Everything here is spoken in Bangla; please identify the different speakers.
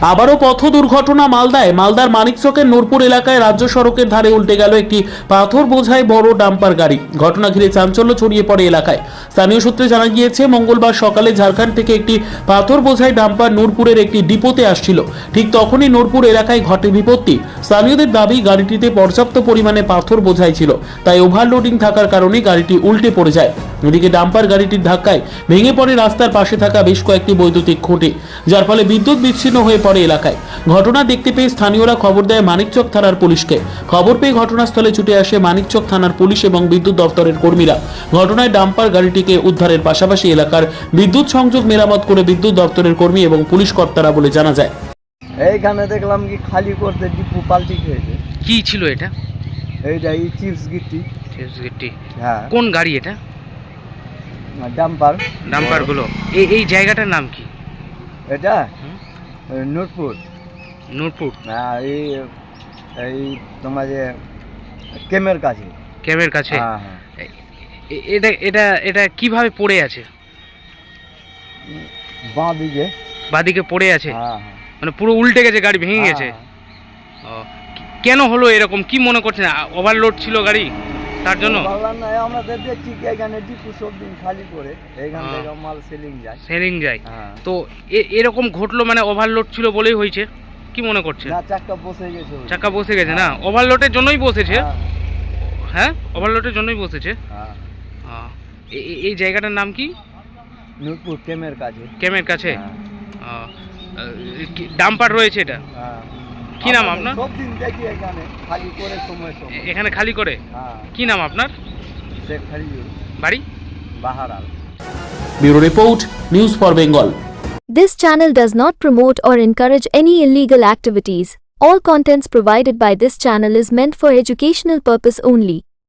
Speaker 1: আবারও পথ দুর্ঘটনা মালদায়। মালদার মানিকচকের নূরপুর এলাকায় রাজ্য সড়কের ধারে উল্টে গেল একটি পাথর বোঝায় বড় ডাম্পার গাড়ি। ঘটনা ঘিরে চাঞ্চল্য ছড়িয়ে পড়ে এলাকায়। স্থানীয় সূত্রে জানা গিয়েছে, মঙ্গলবার সকালে ঝাড়খণ্ড থেকে একটি পাথর বোঝায় ডাম্পার নূরপুরের একটি ডিপোতে আসছিল। ঠিক তখনই নূরপুর এলাকায় ঘটে বিপত্তি। স্থানীয়দের দাবি, গাড়িটিতে পর্যাপ্ত পরিমাণে পাথর বোঝাই ছিল। তাই ওভারলোডিং থাকার কারণে গাড়িটি উল্টে পড়ে যায়। এদিকে ডাম্পার গাড়িটির ধাক্কায় ভেঙে পড়ে রাস্তার পাশে থাকা বেশ কয়েকটি বৈদ্যুতিক খুঁটি, যার ফলে বিদ্যুৎ বিচ্ছিন্ন হয়ে পড়ে এলাকায়। ঘটনা দেখতে পেয়ে স্থানীয়রা খবর দেয় মানিকচক থানার পুলিশকে। খবর পেয়ে ঘটনাস্থলে ছুটে আসে মানিকচক থানার পুলিশ এবং বিদ্যুৎ দপ্তরের কর্মীরা। ঘটনায় ডাম্পার গাড়িটিকে উদ্ধারের পাশাপাশি এলাকার বিদ্যুৎ সংযোগ মেরামত করে বিদ্যুৎ দপ্তরের কর্মী এবং পুলিশ কর্তারা বলে জানা যায়।
Speaker 2: এইখানে দেখলাম কি খালি করতে ডিপু পাল্টি খেয়েছে।
Speaker 3: কি ছিল এটা?
Speaker 2: এইটা এই চিপস গিট্টি।
Speaker 3: ছেষট্টি।
Speaker 2: হ্যাঁ।
Speaker 3: কোন গাড়ি এটা?
Speaker 2: ডাম্পার।
Speaker 3: নাম্বারগুলো এই এই জায়গাটার নাম কি?
Speaker 2: এটা? নূরপুর।
Speaker 3: নূরপুর।
Speaker 2: হ্যাঁ এই এই তোমার যে কেমের কাছে।
Speaker 3: ক্যামের কাছে?
Speaker 2: হ্যাঁ হ্যাঁ।
Speaker 3: এটা এটা এটা কীভাবে পড়ে আছে?
Speaker 2: বাঁ দিকে।
Speaker 3: বাদিকে পড়ে আছে?
Speaker 2: হ্যাঁ হ্যাঁ।
Speaker 3: মানে পুরো উল্টে গেছে গাড়ি ভেঙে গেছে।
Speaker 2: হ্যাঁ।
Speaker 3: ও, কেন হলো এরকম? কি মনে করছেন? ওভারলোড ছিল গাড়ি? তার জন্য?
Speaker 2: আমাদের দেখছি এখানে ডিপু সব দিন খালি করে
Speaker 3: হ্যাঁ।
Speaker 2: থেকে মাল সেলিং যায়।
Speaker 3: সেরিং যায়।
Speaker 2: হ্যাঁ।
Speaker 3: তো এরকম ঘটলো মানে ওভারলোড ছিল বলেই হয়েছে। কি মনে করছেন?
Speaker 2: না চাক্কা বসে গেছে
Speaker 3: চাকা বসে গেছে না? ওভারলোডের জন্যই বসেছে।
Speaker 2: হ্যাঁ,
Speaker 3: হ্যাঁ? ওভারলোডের জন্যই বসেছে?
Speaker 2: হ্যাঁ।
Speaker 3: এই জায়গাটার নাম কি?
Speaker 2: নূরপুর কেমের কাছে।
Speaker 3: ক্যামের কাছে?
Speaker 2: হ্যাঁ,
Speaker 3: কি- ডাম্পার রয়েছে এটা
Speaker 2: হ্যাঁ।
Speaker 3: কি নাম আপনার?
Speaker 2: সব দিন দেখি এখানে খালি করে সময় সময়
Speaker 3: এ- এখানে খালি করে
Speaker 2: হ্যাঁ
Speaker 3: কি নাম আপনার বাড়ি
Speaker 2: Baharal
Speaker 1: bureau report news for Bengal
Speaker 4: This channel does not promote or encourage any illegal activities. All contents provided by this channel is meant for educational purpose only.